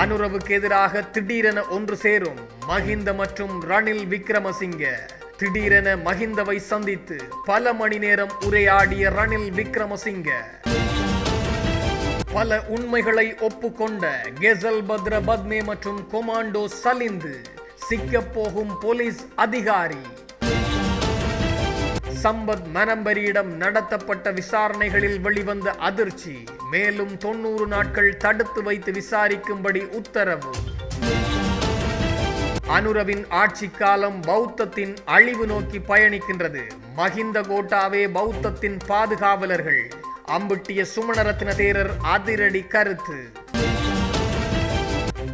அனுரவுக்கு எதிராக திடீரென ஒன்று சேரும். மஹிந்த மற்றும் ரணில் விக்ரமசிங்க. திடீரென மஹிந்தவை சந்தித்து பல மணி நேரம் உரையாடிய ரணில் விக்ரமசிங்க. பல உண்மைகளை ஒப்புக்கொண்ட கெசல் பத்ர பத்மே மற்றும் கொமாண்டோ சலிந்து சிக்கப்போகும் போலீஸ் அதிகாரி சம்பத் மனம்பரியிடம் நடத்தப்பட்ட விசாரணைகளில் வெளிவந்த அதிர்ச்சி மேலும் தொண்ணூறு நாட்கள் தடுத்து வைத்து விசாரிக்கும்படி உத்தரவு. அனுரவின் ஆட்சி காலம் பௌத்தத்தின் அழிவு நோக்கி பயணிக்கின்றது. மஹிந்த கோட்டாவே பௌத்தத்தின் பாதுகாவலர்கள். அம்பிட்டிய சுமணரத்ன தேரர் அதிரடி கருத்து.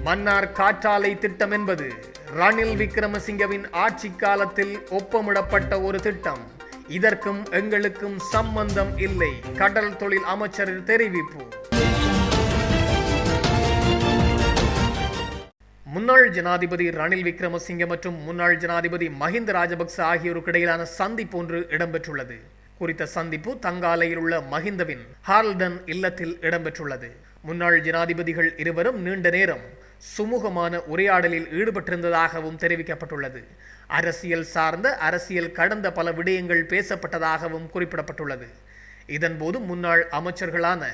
மன்னார் காற்றாலை திட்டம் என்பது ரணில் விக்ரமசிங்கவின் ஆட்சி காலத்தில் ஒப்பமிடப்பட்ட ஒரு திட்டம். இதற்கும் எங்களுக்கும் சம்பந்தம் இல்லை. கடல் தொழில் அமைச்சர் தெரிவிப்பு. முன்னாள் ஜனாதிபதி ரணில் விக்ரமசிங்க மற்றும் முன்னாள் ஜனாதிபதி மஹிந்த ராஜபக்ச ஆகியோருக்கு இடையிலான சந்திப்பு ஒன்று இடம்பெற்றுள்ளது. குறித்த சந்திப்பு தங்காலையில் உள்ள மஹிந்தவின் ஹார்ல்டன் இல்லத்தில் இடம்பெற்றுள்ளது. முன்னாள் ஜனாதிபதிகள் இருவரும் நீண்ட நேரம் சுமூகமான உரையாடலில் ஈடுபட்டிருந்ததாகவும் தெரிவிக்கப்பட்டுள்ளது. அரசியல் சார்ந்த அரசியல் கடந்த பல விடயங்கள் பேசப்பட்டதாகவும் குறிப்பிடப்பட்டுள்ளது. இதன்போது முன்னாள் அமைச்சர்களான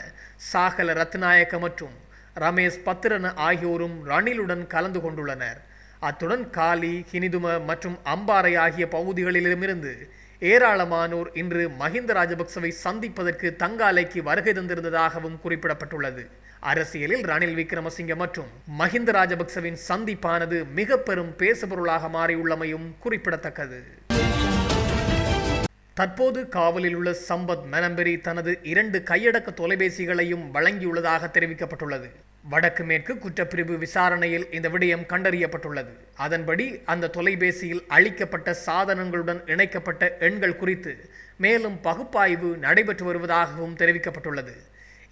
சாகல ரத்நாயக்க மற்றும் ரமேஷ் பத்திரன ஆகியோரும் ரணிலுடன் கலந்து கொண்டுள்ளனர். அத்துடன் காலி ஹினிதும மற்றும் அம்பாறை ஆகிய பகுதிகளிலுமிருந்து ஏராளமானோர் இன்று மஹிந்த ராஜபக்சவை சந்திப்பதற்கு தங்காலைக்கு வருகை தந்திருந்ததாகவும் குறிப்பிடப்பட்டுள்ளது. அரசியலில் ரணில் விக்ரமசிங்க மற்றும் மஹிந்த ராஜபக்சவின் சந்திப்பானது மிக பெரும் பேசுபொருளாக மாறியுள்ளமையும் குறிப்பிடத்தக்கது. தற்போது காவலில் உள்ள சம்பத் மெனம்பெரி தனது இரண்டு கையடக்க தொலைபேசிகளையும் வழங்கியுள்ளதாக தெரிவிக்கப்பட்டுள்ளது. வடக்கு மேற்கு குற்றப்பிரிவு விசாரணையில் இந்த விடயம் கண்டறியப்பட்டுள்ளது. அதன்படி அந்த தொலைபேசியில் அளிக்கப்பட்ட சாதனங்களுடன் இணைக்கப்பட்ட எண்கள் குறித்து மேலும் பகுப்பாய்வு நடைபெற்று வருவதாகவும் தெரிவிக்கப்பட்டுள்ளது.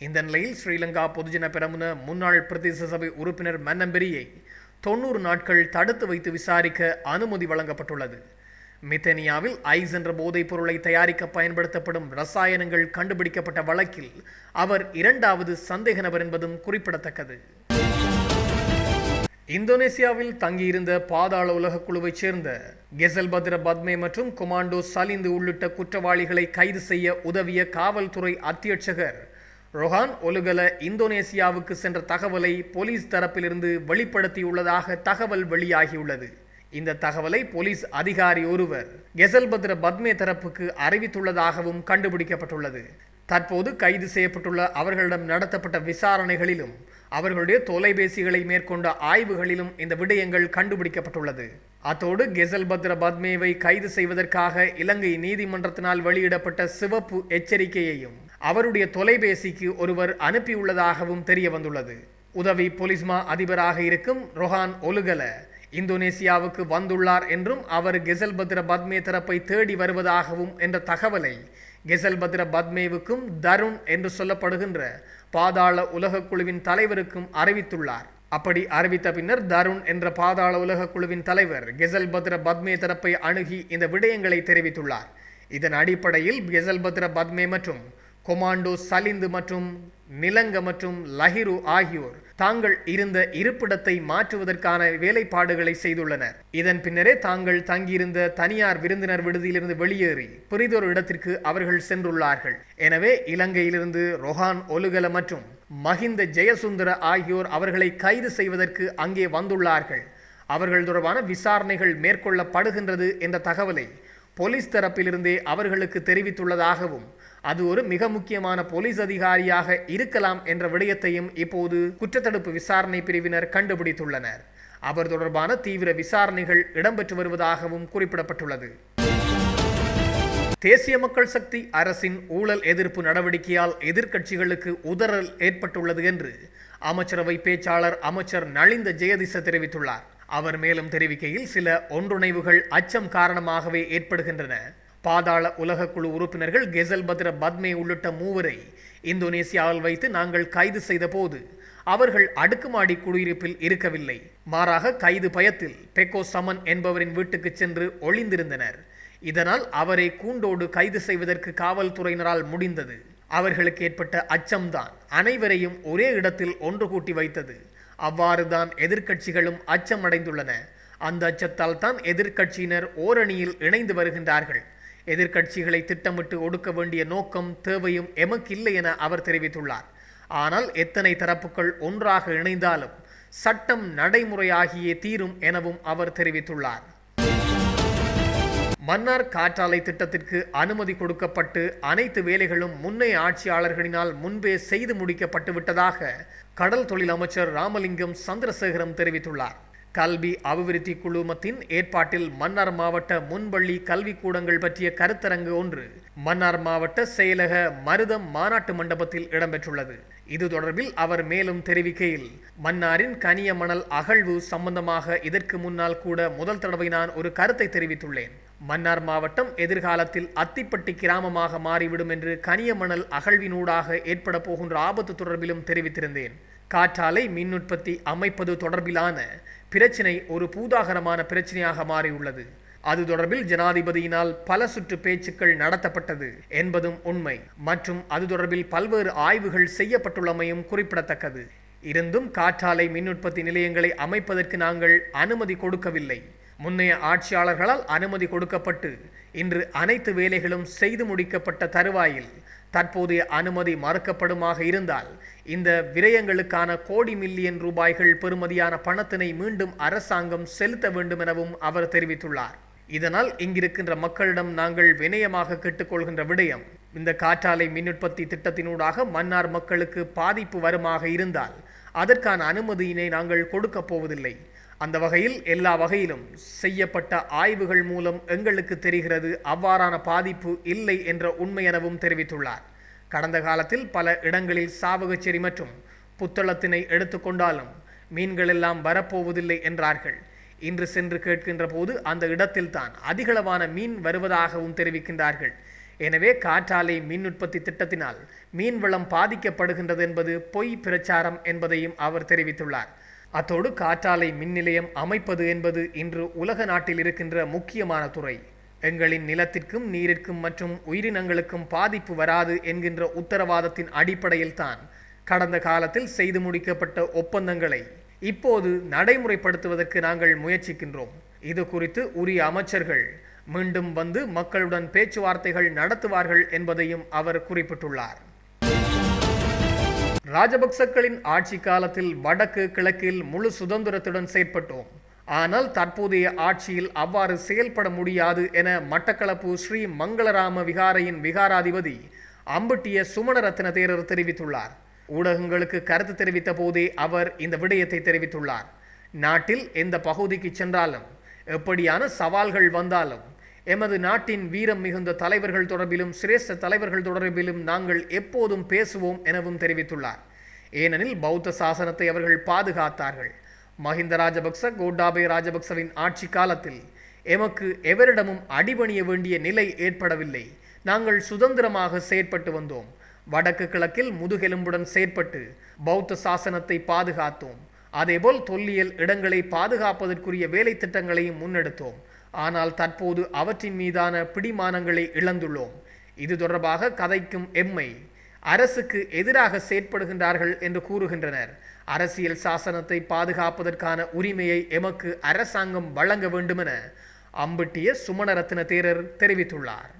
இந்த நிலையில் ஸ்ரீலங்கா பொதுஜன பெரமுன முன்னாள் பிரதேச சபை உறுப்பினர் மன்னம்பெரியை தொண்ணூறு நாட்கள் தடுத்து வைத்து விசாரிக்க அனுமதி வழங்கப்பட்டுள்ளது. மித்தனியாவில் ஐஸ் என்ற போதைப் பொருளை தயாரிக்க பயன்படுத்தப்படும் ரசாயனங்கள் கண்டுபிடிக்கப்பட்ட வழக்கில் அவர் இரண்டாவது சந்தேக நபர் என்பதும் குறிப்பிடத்தக்கது. இந்தோனேசியாவில் தங்கியிருந்த பாதாள உலக குழுவைச் சேர்ந்த கெசல் பத்ர பத்மே மற்றும் கொமாண்டோ சலிந்து உள்ளிட்ட குற்றவாளிகளை கைது செய்ய உதவிய காவல்துறை அத்தியட்சகர் ரொஹான் ஒலுகல இந்தோனேசியாவுக்கு சென்ற தகவலை போலீஸ் தரப்பிலிருந்து வெளிப்படுத்தியுள்ளதாக தகவல் வெளியாகியுள்ளது. இந்த தகவலை போலீஸ் அதிகாரி ஒருவர் கெசல்பத்ர பத்மே தரப்புக்கு அறிவித்துள்ளதாகவும் கண்டுபிடிக்கப்பட்டுள்ளது. தற்போது கைது செய்யப்பட்டுள்ள அவர்களிடம் நடத்தப்பட்ட விசாரணைகளிலும் அவர்களுடைய தொலைபேசிகளை மேற்கொண்ட ஆய்வுகளிலும் இந்த விடயங்கள் கண்டுபிடிக்கப்பட்டுள்ளது. அத்தோடு கெசல்பத்ர பத்மேவை கைது செய்வதற்காக இலங்கை நீதிமன்றத்தினால் வெளியிடப்பட்ட சிவப்பு எச்சரிக்கையையும் அவருடைய தொலைபேசிக்கு ஒருவர் அனுப்பியுள்ளதாகவும் தெரிய வந்துள்ளது உதவி பொலிஸ்மா அதிபராக இருக்கும் ரொஹான் ஒலுகல இந்தோனேசியாவுக்கு வந்துள்ளார் என்றும் அவர் கெசல் பத்ர பத்மே தரப்பை தேடி வருவதாகவும் என்ற தகவலை கெசல் பத்ர பத்மேவுக்கும் தருண் என்று சொல்லப்படுகின்ற பாதாள உலக குழுவின் தலைவருக்கும் அறிவித்துள்ளார். அப்படி அறிவித்த பின்னர் தருண் என்ற பாதாள உலக குழுவின் தலைவர் கெசல் பத்ர பத்மே தரப்பை அணுகி இந்த விடயங்களை தெரிவித்துள்ளார். இதன் அடிப்படையில் கெசல் பத்ர பத்மே மற்றும் கொமாண்டோ சலிந்து மற்றும் நிலங்க மற்றும் லஹிரு ஆகியோர் தாங்கள் இருந்த இருப்பிடத்தை மாற்றுவதற்கான வேலைப்பாடுகளை செய்துள்ளனர். இதன் பின்னரே தாங்கள் தங்கியிருந்த தனியார் விருந்தினர் விடுதியிலிருந்து வெளியேறி பிரிதொரு இடத்திற்கு அவர்கள் சென்றுள்ளார்கள். எனவே இலங்கையிலிருந்து ரொஹான் ஒலுகல மற்றும் மஹிந்த ஜெயசுந்தர ஆகியோர் அவர்களை கைது செய்வதற்கு அங்கே வந்துள்ளார்கள். அவர்கள் தொடர்பான விசாரணைகள் மேற்கொள்ளப்படுகின்றது என்ற தகவலை போலீஸ் தரப்பிலிருந்தே அவர்களுக்கு தெரிவித்துள்ளதாகவும் அது ஒரு மிக முக்கியமான போலீஸ் அதிகாரியாக இருக்கலாம் என்ற விடயத்தையும் இப்போது குற்றத்தடுப்பு விசாரணை பிரிவினர் கண்டுபிடித்துள்ளனர். அவர் தொடர்பான தீவிர விசாரணைகள் இடம்பெற்று வருவதாகவும் குறிப்பிடப்பட்டுள்ளது. தேசிய மக்கள் சக்தி அரசின் ஊழல் எதிர்ப்பு நடவடிக்கையால் எதிர்க்கட்சிகளுக்கு உதறல் ஏற்பட்டுள்ளது என்று அமைச்சரவை பேச்சாளர் அமைச்சர் நளிந்த ஜெயதிச தெரிவித்துள்ளார். அவர் மேலும் தெரிவிக்கையில் சில ஒன்றுணைவுகள் அச்சம் காரணமாகவே ஏற்படுகின்றன. பாதாள உலக குழு உறுப்பினர்கள் கெசல் பத்ர பத்மே உள்ளிட்ட மூவரை இந்தோனேசியாவில் வைத்து நாங்கள் கைது செய்த போது அவர்கள் அடுக்குமாடி குடியிருப்பில் இருக்கவில்லை. மாறாக கைது பயத்தில் பெக்கோ சமன் என்பவரின் வீட்டுக்கு சென்று ஒளிந்திருந்தனர். இதனால் அவரை கூண்டோடு கைது செய்வதற்கு காவல்துறையினரால் முடிந்தது. அவர்களுக்கு ஏற்பட்ட அச்சம்தான் அனைவரையும் ஒரே இடத்தில் ஒன்று கூட்டி வைத்தது. அவ்வாறுதான் எதிர்க்கட்சிகளும் அச்சமடைந்துள்ளன. அந்த அச்சத்தால் தான் எதிர்க்கட்சியினர் ஓரணியில் இணைந்து வருகின்றார்கள். எதிர்க்கட்சிகளை திட்டமிட்டு ஒடுக்க வேண்டிய நோக்கம் தேவையும் எமக்கில்லை என அவர் தெரிவித்துள்ளார். ஆனால் எத்தனை தரப்புகள் ஒன்றாக இணைந்தாலும் சட்டம் நடைமுறையாகியே தீரும் எனவும் அவர் தெரிவித்துள்ளார். மன்னார் காற்றாலை திட்டத்திற்கு அனுமதி கொடுக்கப்பட்டு அனைத்து வேலைகளும் முன்னைய ஆட்சியாளர்களினால் முன்பே செய்து முடிக்கப்பட்டு விட்டதாக கடல் தொழில் அமைச்சர் ராமலிங்கம் சந்திரசேகரம் தெரிவித்துள்ளார். கல்வி அபிவிருத்தி குழுமத்தின் ஏற்பாட்டில் மன்னார் மாவட்ட முன்பள்ளி கல்விக்கூடங்கள் பற்றிய கருத்தரங்கு ஒன்று மன்னார் மாவட்ட செயலக மருதம் மாநாட்டு மண்டபத்தில் இடம்பெற்றுள்ளது. இது தொடர்பில் அவர் மேலும் தெரிவிக்கையில் மன்னாரின் கனிய மணல் அகழ்வு சம்பந்தமாக இதற்கு முன்னால் கூட முதல் தடவை நான் ஒரு கருத்தை தெரிவித்துள்ளேன். மன்னார் மாவட்டம் எதிர்காலத்தில் அத்திப்பட்டி கிராமமாக மாறிவிடும் என்று கனிய மணல் அகழ்வினூடாக ஏற்பட போகின்ற ஆபத்து தொடர்பிலும் தெரிவித்திருந்தேன். காற்றாலை மின் உற்பத்தி அமைப்பது தொடர்பிலான பிரச்சினை ஒரு பூதாகரமான பிரச்சனையாக மாறியுள்ளது. அது தொடர்பில் ஜனாதிபதியினால் பல சுற்று பேச்சுக்கள் நடத்தப்பட்டது என்பதும் உண்மை. மற்றும் அது தொடர்பில் பல்வேறு ஆய்வுகள் செய்யப்பட்டுள்ளமையும் குறிப்பிடத்தக்கது. இருந்தும் காற்றாலை மின் உற்பத்தி நிலையங்களை அமைப்பதற்கு நாங்கள் அனுமதி கொடுக்கவில்லை. முன்னைய ஆட்சியாளர்களால் அனுமதி கொடுக்கப்பட்டு இன்று அனைத்து வேலைகளும் செய்து முடிக்கப்பட்ட தருவாயில் தற்போதைய அனுமதி மறுக்கப்படுமாக இருந்தால் இந்த விரயங்களுக்கான கோடி மில்லியன் ரூபாய்கள் பெறுமதியான பணத்தினை மீண்டும் அரசாங்கம் செலுத்த வேண்டும் எனவும் அவர் தெரிவித்துள்ளார். இதனால் இங்கிருக்கின்ற மக்களிடம் நாங்கள் வினயமாக கேட்டுக்கொள்கின்ற விடயம் இந்த காற்றாலை மின் உற்பத்தி திட்டத்தினூடாக மன்னார் மக்களுக்கு பாதிப்பு வருமாக இருந்தால் அதற்கான அனுமதியினை நாங்கள் கொடுக்கப் போவதில்லை. அந்த வகையில் எல்லா வகையிலும் செய்யப்பட்ட ஆய்வுகள் மூலம் எங்களுக்கு தெரிகிறது அவ்வாறான பாதிப்பு இல்லை என்ற உண்மை எனவும் தெரிவித்துள்ளார். கடந்த காலத்தில் பல இடங்களில் சாவகச்சேரி மற்றும் புத்தளத்தினை எடுத்துக்கொண்டாலும் மீன்கள் எல்லாம் வரப்போவதில்லை என்றார்கள். இன்று சென்று கேட்கின்ற போது அந்த இடத்தில்தான் அதிகளவான மீன் வருவதாகவும் தெரிவிக்கின்றார்கள். எனவே காற்றாலை மின் உற்பத்தி திட்டத்தினால் மீன் வளம் பாதிக்கப்படுகின்றது என்பது பொய் பிரச்சாரம் என்பதையும் அவர் தெரிவித்துள்ளார். அத்தோடு காற்றாலை மின் நிலையம் அமைப்பது என்பது இன்று உலக நாட்டில் இருக்கின்ற முக்கியமான துறை. எங்களின் நிலத்திற்கும் நீரிற்கும் மற்றும் உயிரினங்களுக்கும் பாதிப்பு வராது என்கின்ற உத்தரவாதத்தின் அடிப்படையில் தான் கடந்த காலத்தில் செய்து முடிக்கப்பட்ட ஒப்பந்தங்களை இப்போது நடைமுறைப்படுத்துவதற்கு நாங்கள் முயற்சிக்கின்றோம். இது குறித்து உரிய அமைச்சர்கள் மீண்டும் வந்து மக்களுடன் பேச்சுவார்த்தைகள் நடத்துவார்கள் என்பதையும் அவர் குறிப்பிட்டுள்ளார். ராஜபக்சக்களின் ஆட்சி காலத்தில் வடக்கு கிழக்கில் முழு சுதந்திரத்துடன் செயற்பட்டோம். ஆனால் தற்போதைய ஆட்சியில் அவ்வாறு செயல்பட முடியாது என மட்டக்களப்பு ஸ்ரீ மங்களராம விகாரையின் விகாராதிபதி அம்பட்டிய சுமணரத்ன தேரர் தெரிவித்துள்ளார். ஊடகங்களுக்கு கருத்து தெரிவித்த போதே அவர் இந்த விடயத்தை தெரிவித்துள்ளார். நாட்டில் எந்த பகுதிக்கு சென்றாலும் எப்படியான சவால்கள் வந்தாலும் எமது நாட்டின் வீரம் மிகுந்த தலைவர்கள் தொடர்பிலும் சிரேஷ்ட தலைவர்கள் தொடர்பிலும் நாங்கள் எப்போதும் பேசுவோம் எனவும் தெரிவித்துள்ளார். ஏனெனில் பௌத்த சாசனத்தை அவர்கள் பாதுகாத்தார்கள். மஹிந்த ராஜபக்ச கோட்டாபய ராஜபக்சவின் ஆட்சி காலத்தில் எமக்கு எவரிடமும் அடிபணிய வேண்டிய நிலை ஏற்படவில்லை. நாங்கள் சுதந்திரமாக செயற்பட்டு வந்தோம். வடக்கு கிழக்கில் முதுகெலும்புடன் செயற்பட்டு பௌத்த சாசனத்தை பாதுகாத்தோம். அதேபோல் தொல்லியல் இடங்களை பாதுகாப்பதற்குரிய வேலை திட்டங்களையும் முன்னெடுத்தோம். ஆனால் தற்போது அவற்றின் மீதான பிடிமானங்களை இழந்துள்ளோம். இது தொடர்பாக கதைக்கும் எம்மை அரசுக்கு எதிராக செயற்படுகின்றார்கள் என்று கூறுகின்றனர். அரசியல் சாசனத்தை பாதுகாப்பதற்கான உரிமையை எமக்கு அரசாங்கம் வழங்க வேண்டுமென அம்பிட்டிய சுமணரத்ன தேரர் தெரிவித்துள்ளார்.